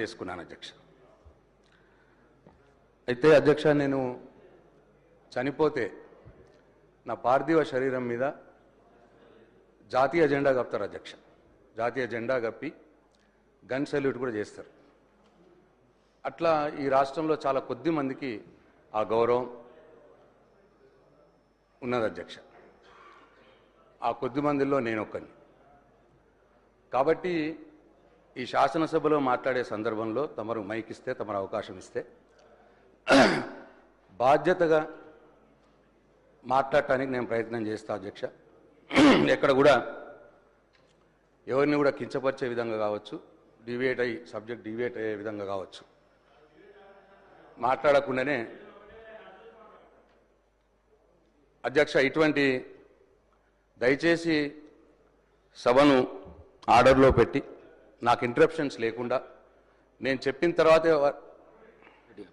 చేసుకున్నాను అధ్యక్ష. అయితే అధ్యక్ష నేను చనిపోతే నా పార్థివ శరీరం మీద జాతీయ జెండా కప్తారు అధ్యక్ష. జాతీయ జెండా కప్పి గన్ సెల్యూట్ కూడా చేస్తారు. అట్లా ఈ రాష్ట్రంలో చాలా కొద్ది మందికి ఆ గౌరవం ఉన్నది అధ్యక్ష. ఆ కొద్ది మందిలో నేను ఒక్కని కాబట్టి ఈ శాసనసభలో మాట్లాడే సందర్భంలో తమరు మైక్ ఇస్తే తమరు అవకాశం ఇస్తే బాధ్యతగా మాట్లాడటానికి నేను ప్రయత్నం చేస్తా అధ్యక్ష. ఎక్కడ కూడా ఎవరిని కూడా కించపరిచే విధంగా కావచ్చు డివేట్ అయ్యి సబ్జెక్ట్ డివేట్ అయ్యే విధంగా కావచ్చు. మాట్లాడకుండానే అధ్యక్ష ఇటువంటి దయచేసి సభను ఆర్డర్లో పెట్టి నాకు ఇంటరప్షన్స్ లేకుండా. నేను చెప్పిన తర్వాతే వ-